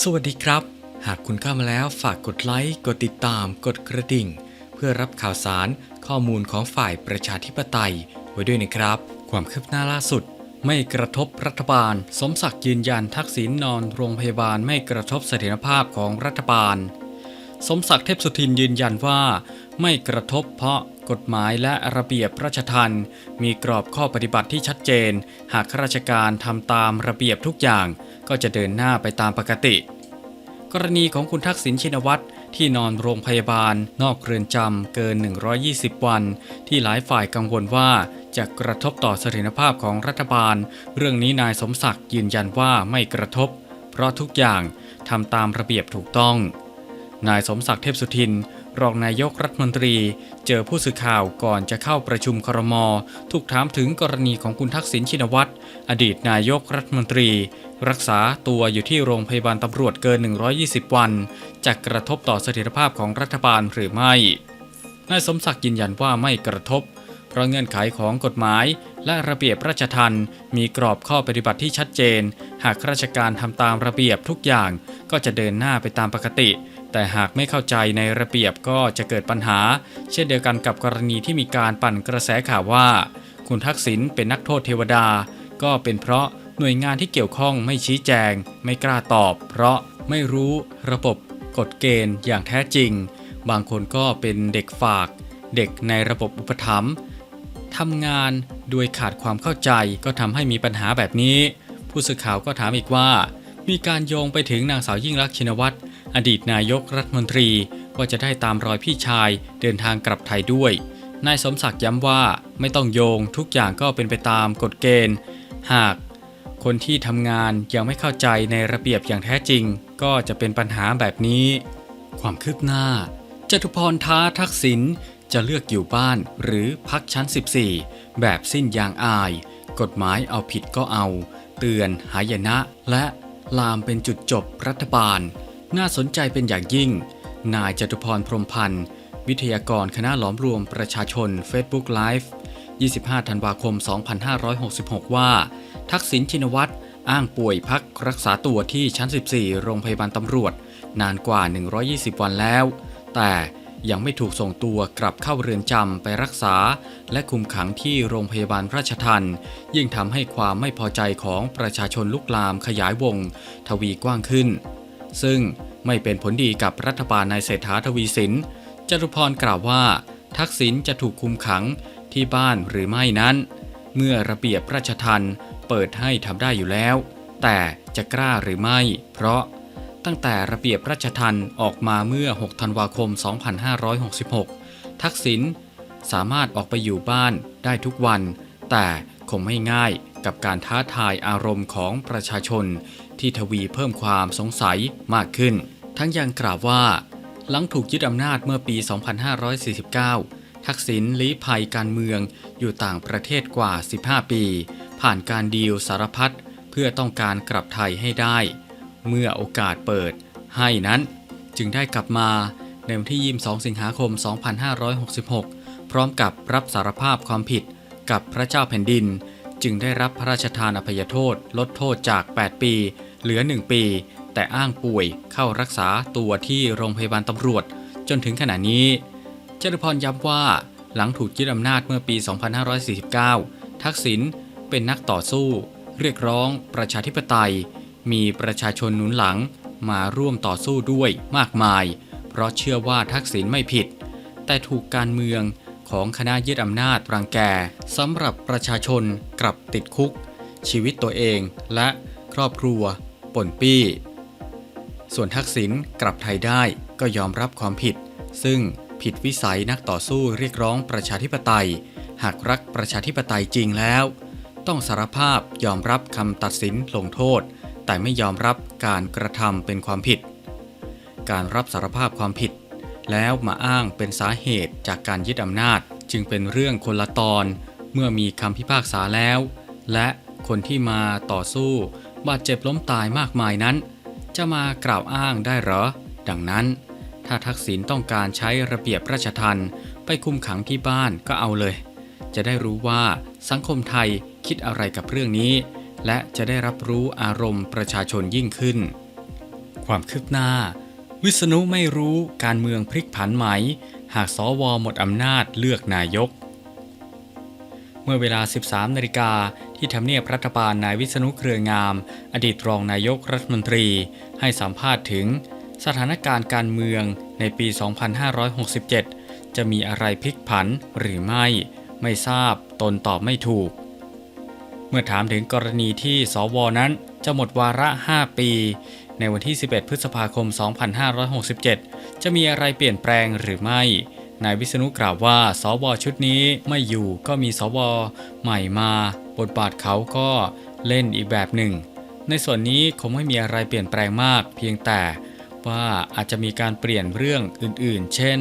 สวัสดีครับ หากคุณเข้ามาแล้วฝากกดไลค์ กดติดตาม กดกระดิ่ง เพื่อรับข่าวสารข้อมูลของฝ่ายประชาธิปไตย ไว้ด้วยนะครับ ความคืบหน้าล่าสุด ไม่กระทบรัฐบาล สมศักดิ์ยืนยันทักษิณนอนโรงพยาบาลไม่กระทบเสถียรภาพของรัฐบาล สมศักดิ์เทพสุทินยืนยันว่า ไม่กระทบเพราะกฎหมายและระเบียบราชทัณฑ์มีกรอบข้อปฏิบัติที่ชัดเจน หากข้าราชการทำตามระเบียบทุกอย่าง ก็จะเดินหน้าไปตามปกติ กรณีของคุณทักษิณชินวัตรที่นอนโรงพยาบาล นอกเรือนจำเกิน 120 วัน ที่หลายฝ่ายกังวลว่าจะกระทบต่อเสถียรภาพของรัฐบาล เรื่องนี้นายสมศักดิ์ยืนยันว่าไม่กระทบ เพราะทุกอย่างทำตามระเบียบถูกต้อง นายสมศักดิ์เทพสุทิน รองนายกรัฐมนตรี เจอผู้สื่อข่าวก่อนจะเข้าประชุมครม ถูกถามถึงกรณีของคุณทักษิณชินวัตรอดีตนายกรัฐมนตรี รักษาตัวอยู่ที่โรงพยาบาลตำรวจเกิน 120 วันจะกระทบต่อเสถียรภาพของรัฐบาลหรือไม่นายสมศักดิ์ยืนยันว่าไม่กระทบ เพราะเงื่อนไขของกฎหมายและระเบียบราชทัณฑ์มีกรอบข้อปฏิบัติที่ชัดเจน หากข้าราชการทำตามระเบียบทุกอย่างก็จะเดินหน้าไปตามปกติ แต่หากไม่เข้าใจในระเบียบก็จะเกิดปัญหา เช่นเดียวกันกับกรณีที่มีการปั่นกระแสข่าวว่า คุณทักษิณเป็นนักโทษเทวดา ก็เป็นเพราะหน่วยงานที่เกี่ยวข้องไม่ชี้แจง ไม่กล้าตอบ เพราะไม่รู้ระบบกฎเกณฑ์อย่างแท้จริง บางคนก็เป็นเด็กฝาก เด็กในระบบอุปถัมภ์ทำงานโดยขาดความเข้าใจก็ทำให้มีปัญหาแบบนี้ ผู้สื่อข่าวก็ถามอีกว่า มีการโยงไปถึงนางสาวยิ่งรักชินวัตร อดีตนายกรัฐมนตรีว่าจะได้ตามรอยพี่ชายเดินทางกลับไทยด้วย นายสมศักดิ์ย้ำว่าไม่ต้องโยงทุกอย่างก็เป็นไปตามกฎเกณฑ์ หากคนที่ทำงานยังไม่เข้าใจในระเบียบอย่างแท้จริง ก็จะเป็นปัญหาแบบนี้ ความคืบหน้าจตุพรท้าทักษิณจะเลือกอยู่บ้านหรือพักชั้น 14 แบบสิ้นยางอาย กฎหมายเอาผิดก็เอา เตือนหายนะและลามเป็นจุดจบรัฐบาล น่าสนใจเป็นอย่างยิ่ง นายจตุพรพรมพันธ์ วิทยากรคณะหลอมรวมประชาชน Facebook Live 25 ธันวาคม 2566 ว่า ทักษิณชินวัตรอ้างป่วยพักรักษาตัวที่ชั้น 14 โรงพยาบาลตำรวจ นานกว่า 120 วันแล้ว แต่ยังไม่ถูกส่งตัวกลับเข้าเรือนจำไปรักษา และคุมขังที่โรงพยาบาลราชทันยิ่งทำให้ความไม่พอใจของประชาชนลุกลามขยายวง ทวีกว้างขึ้น ซึ่งไม่เป็นผลดีกับรัฐบาลนายเศรษฐาทวีสินจตุพรกล่าวว่า ทักษิณจะถูกคุมขังที่บ้านหรือไม่นั้น เมื่อระเบียบราชทันเปิดให้ทำได้อยู่แล้ว แต่จะกล้าหรือไม่ เพราะตั้งแต่ระเบียบราชทันออกมาเมื่อ 6 ธันวาคม 2566 ทักษิณสามารถออกไปอยู่บ้านได้ทุกวัน แต่คงไม่ง่ายกับการท้าทายอารมณ์ของประชาชน ที่ทวีเพิ่มความสงสัยมากขึ้น ทั้งยังกล่าวว่า หลังถูกยึดอำนาจเมื่อปี 2549 ทักษิณลี้ภัยการเมืองอยู่ต่างประเทศกว่า 15 ปี ผ่านการดีลสารพัดเพื่อต้องการกลับไทยให้ได้ เมื่อโอกาสเปิดให้นั้น จึงได้กลับมาในวันที่ 22 สิงหาคม 2566 พร้อมกับรับสารภาพความผิดกับพระเจ้าแผ่นดิน จึงได้รับพระราชทานอภัยโทษลดโทษจาก 8 ปี เหลือ 1 ปี แต่อ้างป่วยเข้ารักษาตัวที่โรงพยาบาลตำรวจ จนถึงขณะนี้ จตุพรย้ำว่าหลังถูกยึดอำนาจเมื่อปี 2549 ทักษิณเป็นนักต่อสู้ เรียกร้องประชาธิปไตย มีประชาชนหนุนหลังมาร่วมต่อสู้ด้วยมากมาย เพราะเชื่อว่าทักษิณไม่ผิด แต่ถูกการเมืองของคณะยึดอำนาจรังแกสำหรับประชาชนกลับติดคุก ชีวิตตัวเองและครอบครัว ปนปี้ ส่วนทักษิณกลับไทยได้ก็ยอมรับความผิด ซึ่งผิดวิสัยนักต่อสู้เรียกร้องประชาธิปไตย หากรักประชาธิปไตยจริงแล้ว ต้องสารภาพยอมรับคำตัดสินลงโทษ แต่ไม่ยอมรับการกระทำเป็นความผิด การรับสารภาพความผิด แล้วมาอ้างเป็นสาเหตุจากการยึดอำนาจจึงเป็นเรื่องคนละตอนเมื่อมีคำพิพากษาแล้ว และคนที่มาต่อสู้ บาดเจ็บล้มตายมากมายนั้น จะมากล่าวอ้างได้หรอ ดังนั้น ถ้าทักษิณต้องการใช้ระเบียบราชทันไปคุมขังที่บ้านก็เอาเลย จะได้รู้ว่าสังคมไทยคิดอะไรกับเรื่องนี้ และจะได้รับรู้อารมณ์ประชาชนยิ่งขึ้น ความคืบหน้า วิษณุไม่รู้การเมืองพลิกผันไหม หากสวหมดอำนาจเลือกนายก เมื่อเวลา 13 นาฬิกาที่ทำเนียบรัฐบาลนายวิษณุเครืองาม อดีตรองนายกรัฐมนตรี ให้สัมภาษณ์ถึง สถานการณ์การเมืองในปี 2567 จะมีอะไรพลิกผันหรือไม่ ไม่ทราบตนตอบไม่ถูก เมื่อถามถึงกรณีที่สวนั้นจะหมดวาระ 5 ปี ในวันที่ 11 พฤษภาคม 2567 จะมีอะไรเปลี่ยนแปลงหรือไม่ นายวิษณุกล่าวว่าสวชุดนี้ไม่อยู่ก็มีสวใหม่มา บทบาทเขาก็เล่นอีกแบบหนึ่ง ในส่วนนี้คงไม่มีอะไรเปลี่ยนแปลงมาก เพียงแต่ว่าอาจจะมีการเปลี่ยนเรื่องอื่นๆ เช่น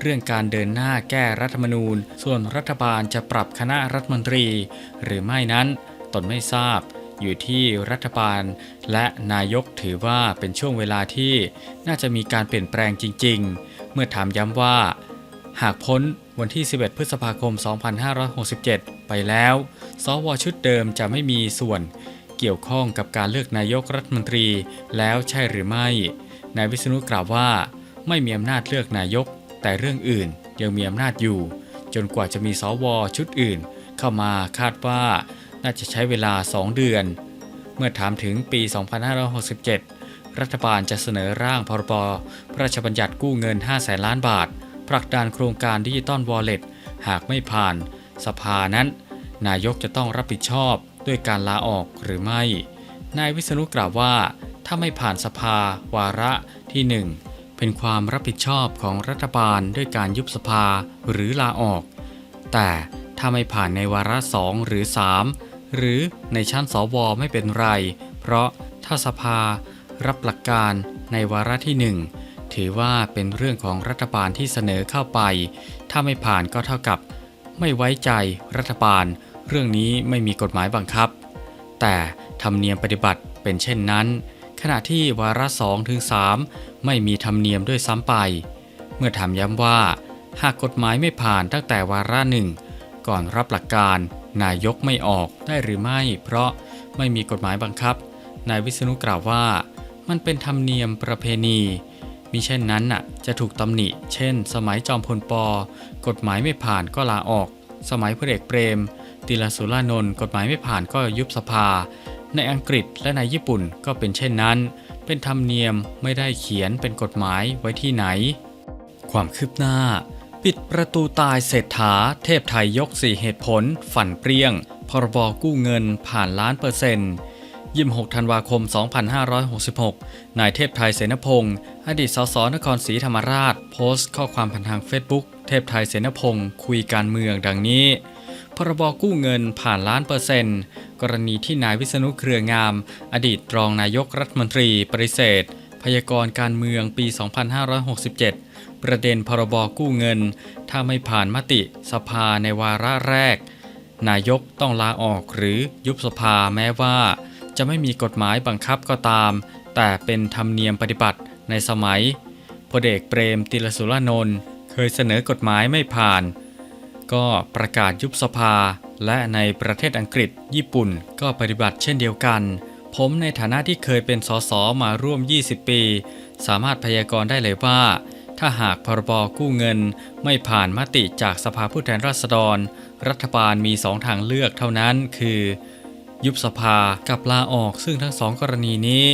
เรื่องการเดินหน้าแก้รัฐธรรมนูญ ส่วนรัฐบาลจะปรับคณะรัฐมนตรี หรือไม่นั้นตนไม่ทราบอยู่ที่รัฐบาลและนายกถือว่าเป็นช่วงเวลาที่น่าจะมีการเปลี่ยนแปลงจริง ๆ เมื่อถามย้ำว่า หากพ้นวันที่ 11 พฤษภาคม 2567 ไปแล้ว สวชุดเดิมจะไม่มีส่วนเกี่ยวข้องกับการเลือกนายกรัฐมนตรีแล้วใช่หรือไม่ นายวิษณุกล่าวว่า ไม่มีอำนาจเลือกนายก แต่เรื่องอื่นยังมีอำนาจอยู่ จนกว่าจะมีสวชุดอื่น เข้ามาคาดว่า น่าจะใช้เวลา 2 เดือน เมื่อถามถึงปี 2567 รัฐบาลจะเสนอร่างพรบพระราชบัญญัติกู้เงิน 5 แสนล้านบาท ผลักดันโครงการดิจิตอลวอลเล็ตหากไม่ผ่านสภานั้น นายกจะต้องรับผิดชอบด้วยการลาออกหรือไม่ นายวิษณุกล่าวว่า ถ้าไม่ผ่านสภาวาระที่ 1 เป็นความรับผิดชอบของรัฐบาลด้วยการยุบสภาหรือลาออก แต่ถ้าไม่ผ่านในวาระสองหรือ 3 หรือในชั้นสวไม่เป็นไร เพราะถ้าสภารับหลักการในวาระที่ 1 ถือว่าเป็นเรื่องของรัฐบาลที่เสนอเข้าไป ถ้าไม่ผ่านก็เท่ากับ ไม่ไว้ใจรัฐบาล เรื่องนี้ไม่มีกฎหมายบังคับ แต่ธรรมเนียมปฏิบัติเป็นเช่นนั้น ขณะที่วาระ2ถึง3ไม่มีธรรมเนียมด้วยซ้ำไป เมื่อถามย้ำว่า หากกฎหมายไม่ผ่านตั้งแต่วาระหนึ่งก่อนรับหลักการนายกไม่ออกได้หรือไม่ เพราะไม่มีกฎหมายบังคับ นายวิษณุกล่าวว่า มันเป็นธรรมเนียมประเพณี มิเช่นนั้นน่ะจะถูกตำหนิ เช่น สมัยจอมพลปกฎหมายไม่ผ่านก็ลาออก สมัยพลเอกเปรม ติลสุรานนท์กฎหมายไม่ผ่านก็ยุบสภา ในอังกฤษและในญี่ปุ่นก็เป็นเช่นนั้น เป็นธรรมเนียมไม่ได้เขียนเป็นกฎหมายไว้ที่ไหน ความคืบหน้า ปิดประตูตายเศรษฐา เทพไทยยก 4 เหตุผล ฝันเปรี้ยง พรบกู้เงินผ่านล้านเปอร์เซ็นต์ 26ธันวาคม 2566 นายเทพไทยเสนพงศ์อดีตสสนครศรีธรรมราช โพสต์ข้อความผ่านทางเฟซบุ๊กเทพไทยเสนพงศ์คุยการเมืองดังนี้ พรบกู้เงินผ่านล้านเปอร์เซ็นต์ กรณีที่นายวิษณุเครืองาม อดีตรองนายกรัฐมนตรีปฏิเสธ พยากรณ์การเมืองปี 2567 ประเด็นพรบกู้เงิน ถ้าไม่ผ่านมติสภาในวาระแรกนายกต้องลาออกหรือยุบสภาแม้ว่า จะไม่มีกฎหมายบังคับก็ตาม แต่เป็นธรรมเนียมปฏิบัติในสมัยพลเอกเปรมติลสุรานนท์เคยเสนอกฎหมายไม่ผ่าน ก็ประกาศยุบสภา และในประเทศอังกฤษ ญี่ปุ่นก็ปฏิบัติเช่นเดียวกัน ผมในฐานะที่เคยเป็นสสมาร่วม 20 ปี สามารถพยากรณ์ได้เลยว่า ถ้าหากพรบกู้เงิน ไม่ผ่านมติจากสภาผู้แทนราษฎร รัฐบาลมีสองทางเลือกเท่านั้นคือ ยุบสภากับลาออกซึ่งทั้งสองกรณีนี้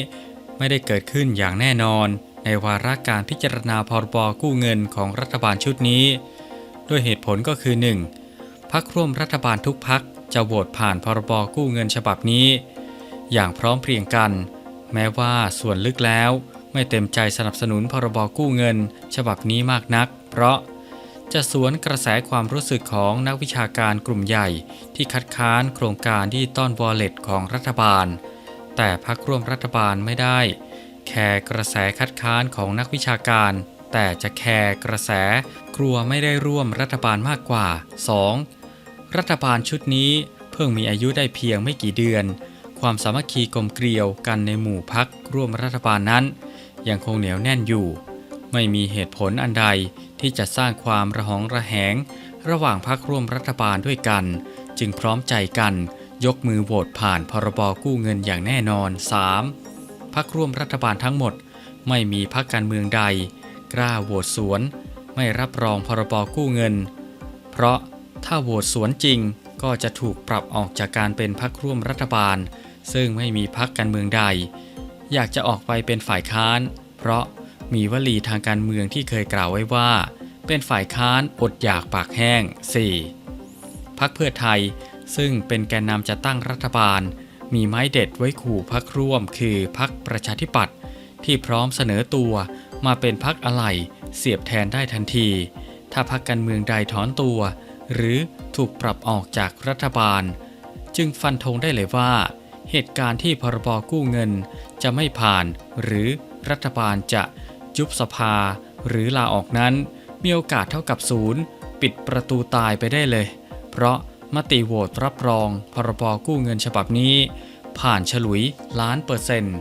ไม่ได้เกิดขึ้นอย่างแน่นอน ในวาระการพิจารณาพรบกู้เงินของรัฐบาลชุดนี้ ด้วยเหตุผลก็คือ 1. พักร่วมรัฐบาลทุกพักจะโหวตผ่านพรบกู้เงินฉบับนี้ อย่างพร้อมเพรียงกัน แม้ว่าส่วนลึกแล้ว ไม่เต็มใจสนับสนุนพรบกู้เงิน ฉบับนี้มากนัก เพราะ จะสวนกระแสความรู้สึกของนักวิชาการกลุ่มใหญ่ ที่คัดค้านโครงการดิจิตอลวอลเล็ตของรัฐบาล แต่พักร่วมรัฐบาลไม่ได้ แคร์กระแสคัดค้านของนักวิชาการ แต่จะแคร์กระแสกลัวไม่ได้ร่วมรัฐบาลมากกว่า 2. รัฐบาลชุดนี้เพิ่งมีอายุได้เพียงไม่กี่เดือน ความสามัคคีกลมเกลียวกันในหมู่พักร่วมรัฐบาลนั้น ยังคงเหนียวแน่นอยู่ ไม่มีเหตุผลอันใด ที่จะสร้างความระหองระแหง ระหว่างพักร่วมรัฐบาลด้วยกัน จึงพร้อมใจกัน ยกมือโหวตผ่านพรบกู้เงินอย่างแน่นอน 3. พักร่วมรัฐบาลทั้งหมด ไม่มีพักการเมืองใด กล้าโหวตสวน ไม่รับรองพรบกู้เงิน เพราะถ้าโหวตสวนจริงก็จะถูกปรับออกจากการเป็นพักร่วมรัฐบาล ซึ่งไม่มีพักการเมืองใด อยากจะออกไปเป็นฝ่ายค้าน เพราะ มีวลีทางการเมืองที่เคยกล่าวไว้ว่า เป็นฝ่ายค้านอดอยากปากแห้ง 4. พักเพื่อไทยซึ่งเป็นแกนนำจะตั้งรัฐบาล มีไม้เด็ดไว้ขู่พักร่วมคือพักประชาธิปัตย์ที่พร้อมเสนอตัวมาเป็นพักอะไรเสียบแทนได้ทันที ถ้าพักการเมืองใดถอนตัว หรือถูกปรับออกจากรัฐบาล จึงฟันธงได้เลยว่า เหตุการณ์ที่พรบกู้เงินจะไม่ผ่าน หรือรัฐบาลจะ ยุบสภา หรือลาออกนั้น มีโอกาสเท่ากับศูนย์ปิดประตูตายไปได้เลย เพราะมติโหวตรับรองพรบกู้เงินฉบับนี้ ผ่านฉลุยล้านเปอร์เซ็นต์